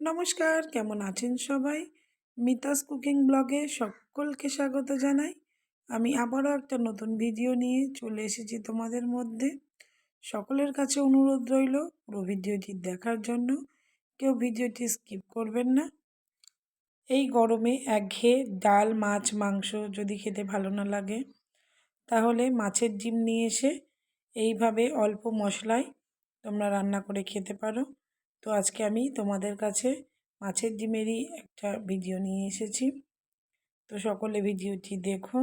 নমস্কার, কেমন আছেন সবাই? মিতাস কুকিং ব্লগে সকলকে স্বাগত জানাই। আমি আবারও একটা নতুন ভিডিও নিয়ে চলে এসেছি তোমাদের মধ্যে। সকলের কাছে অনুরোধ রইল পুরো ভিডিওটি দেখার জন্য। কেউ ভিডিওটি স্কিপ করবেন না। এই গরমে একঘেয়ে ডাল, মাছ, মাংস যদি খেতে ভালো না লাগে, তাহলে মাছের ডিম নিয়ে এসে এইভাবে অল্প মশলায় তোমরা রান্না করে খেতে পারো। তো আজকে আমি তোমাদের কাছে মাছের ডিমেরই একটা ভিডিও নিয়ে এসেছি। তো সকলে ভিডিওটি দেখো।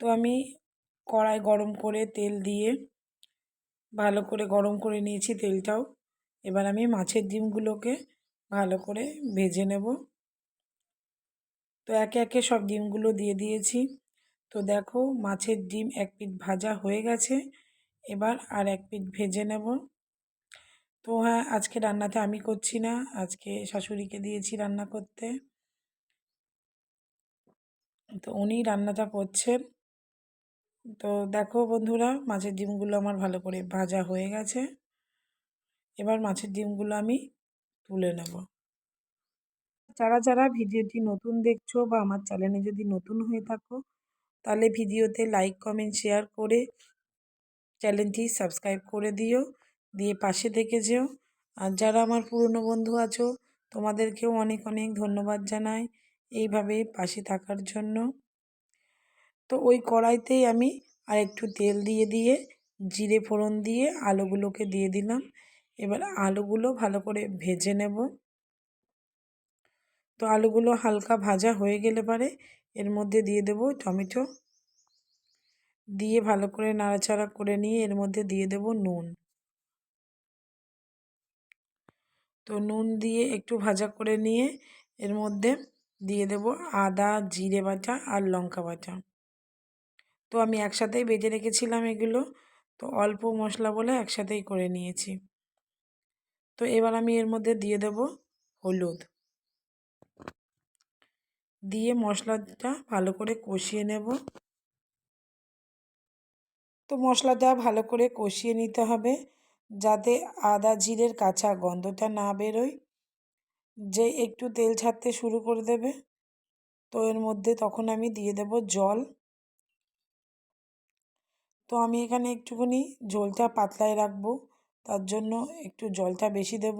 তো আমি কড়াই গরম করে তেল দিয়ে ভালো করে গরম করে নিয়েছি তেলটাও। এবার আমি মাছের ডিমগুলোকে ভালো করে ভেজে নেব। তো একে একে সব ডিমগুলো দিয়ে দিয়েছি। তো দেখো মাছের ডিম এক পিঠ ভাজা হয়ে গেছে। এবার আর এক পিঠ ভেজে নেব। তো হ্যাঁ আজকে রান্নাতে আমি করছি না। আজকে শাশুড়িকে দিয়েছি রান্না করতে। তো উনি রান্নাটা করছেন। তো দেখো বন্ধুরা, মাছের ডিমগুলো আমার ভালো করে ভাজা হয়ে গেছে। এবার মাছের ডিমগুলো আমি তুলে নেব। যারা যারা ভিডিওটি নতুন দেখছ বা আমার চ্যানেলে যদি নতুন হয়ে থাকো, তাহলে ভিডিওতে লাইক, কমেন্ট, শেয়ার করে চ্যানেলটি সাবস্ক্রাইব করে দিও। দিয়ে পাশে থেকে যেও। আর যারা আমার পুরনো বন্ধু আছো, তোমাদেরকেও অনেক অনেক ধন্যবাদ জানাই এইভাবে পাশে থাকার জন্য। তো ওই কড়াইতেই আমি আর একটু তেল দিয়ে দিয়ে, জিরে ফোড়ন দিয়ে আলুগুলোকে দিয়ে দিলাম। এবার আলুগুলো ভালো করে ভেজে নেব। তো আলুগুলো হালকা ভাজা হয়ে গেলে পারে, এর মধ্যে দিয়ে দেব টমেটো। দিয়ে ভালো করে নাড়াচাড়া করে নিয়ে এর মধ্যে দিয়ে দেব নুন। তো নুন দিয়ে একটু ভাজা করে নিয়ে এর মধ্যে দিয়ে দেব আদা, জিরে বাটা আর লঙ্কা বাটা। তো আমি একসাথেই বেটে রেখেছিলাম এগুলো। তো অল্প মশলা বলে একসাথেই করে নিয়েছি। তো এবার আমি এর মধ্যে দিয়ে দেব হলুদ। দিয়ে মশলাটা ভালো করে কষিয়ে নেব। তো মশলাটা ভালো করে কষিয়ে নিতে হবে। যাতে আদা জিরের কাঁচা গন্ধটা না বেরোয়। যে একটু তেল ছাড়তে শুরু করে দেবে, তো এর মধ্যে তখন আমি দিয়ে দেব জল। তো আমি এখানে একটুখানি ঝোলটা পাতলায় রাখব, তার জন্য একটু জলটা বেশি দেব।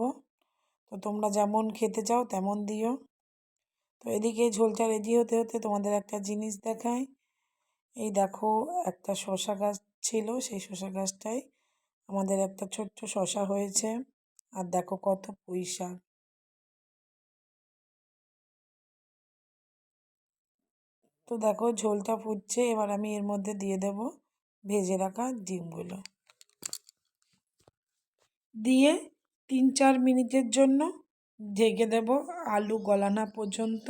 তো তোমরা যেমন খেতে চাও তেমন দিও। তো এদিকে ঝোলটা রেডি হতে হতে তোমাদের একটা জিনিস দেখায় এই দেখো একটা শশা গাছ ছিল, সেই শশা গাছটায় আমাদের একটা ছোট্ট শশা হয়েছে। আর দেখো কত পুঁই শাক তো দেখো ঝোলটা ফুটছে, এবার আমি এর মধ্যে দিয়ে দেব ভেজে রাখা ডিমগুলো। দিয়ে তিন চার মিনিটের জন্য ঢেকে দেব আলু গলানা পর্যন্ত।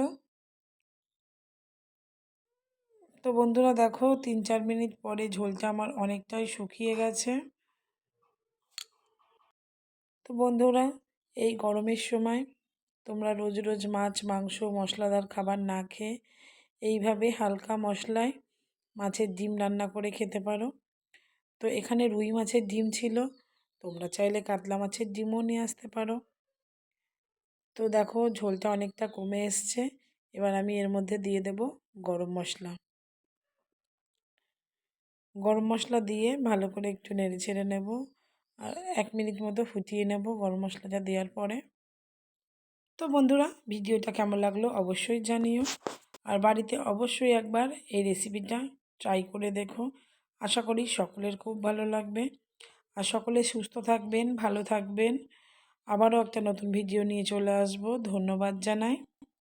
তো বন্ধুরা দেখো তিন চার মিনিট পরে ঝোলটা আমার অনেকটাই শুকিয়ে গেছে। তো বন্ধুরা, এই গরমের সময় তোমরা রোজ রোজ মাছ, মাংস, মশলাদার খাবার না খেয়ে এইভাবে হালকা মশলায় মাছের ডিম রান্না করে খেতে পারো। তো এখানে রুই মাছের ডিম ছিল, তোমরা চাইলে কাতলা মাছের ডিমও নিয়ে আসতে পারো। তো দেখো, ঝোলটা অনেকটা কমে এসছে, এবার আমি এর মধ্যে দিয়ে দেব গরম মশলা। গরম মশলা দিয়ে ভালো করে একটু নেড়ে ছেড়ে নেব। আর এক মিনিট মতো ফুটিয়ে নেব গরম মশলাটা দেওয়ার পরে। তো বন্ধুরা, ভিডিওটা কেমন লাগল অবশ্যই জানিও। আর বাড়িতে অবশ্যই একবার এই রেসিপিটা ট্রাই করে দেখো। আশা করি সকলের খুব ভালো লাগবে। আর সকলে সুস্থ থাকবেন, ভালো থাকবেন। আবারও একটা নতুন ভিডিও নিয়ে চলে আসব। ধন্যবাদ জানাই।